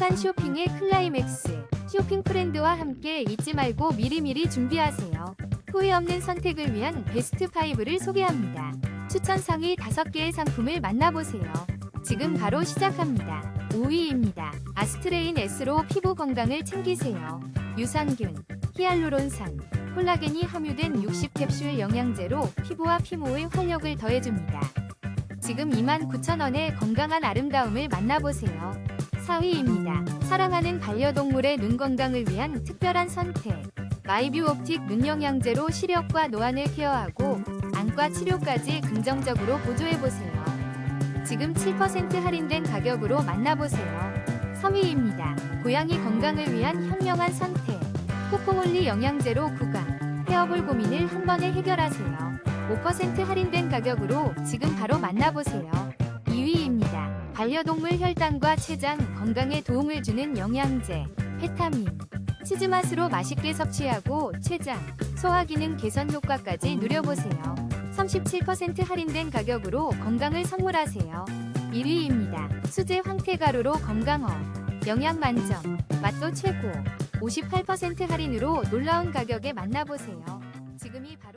행복한 쇼핑의 클라이맥스. 쇼핑 프렌드와 함께 잊지 말고 미리미리 준비하세요. 후회 없는 선택을 위한 베스트 5를 소개합니다. 추천 상위 5개의 상품을 만나보세요. 지금 바로 시작합니다. 5위입니다. 아스트레인 S로 피부 건강을 챙기세요. 유산균, 히알루론산, 콜라겐이 함유된 60캡슐 영양제로 피부와 피모의 활력을 더해줍니다. 지금 29,000원의 건강한 아름다움을 만나보세요. 4위입니다. 사랑하는 반려동물의 눈 건강을 위한 특별한 선택. 마이뷰 옵틱 눈 영양제로 시력과 노안을 케어하고 안과 치료까지 긍정적으로 보조해보세요. 지금 7% 할인된 가격으로 만나보세요. 3위입니다. 고양이 건강을 위한 현명한 선택. 코코몰리 영양제로 구강, 헤어볼 고민을 한 번에 해결하세요. 5% 할인된 가격으로 지금 바로 만나보세요. 2위입니다. 반려동물 혈당과 췌장 건강에 도움을 주는 영양제, 페타민. 치즈 맛으로 맛있게 섭취하고 췌장, 소화 기능 개선 효과까지 누려보세요. 37% 할인된 가격으로 건강을 선물하세요. 1위입니다. 수제 황태가루로 건강어. 영양 만점, 맛도 최고. 58% 할인으로 놀라운 가격에 만나보세요. 지금이 바로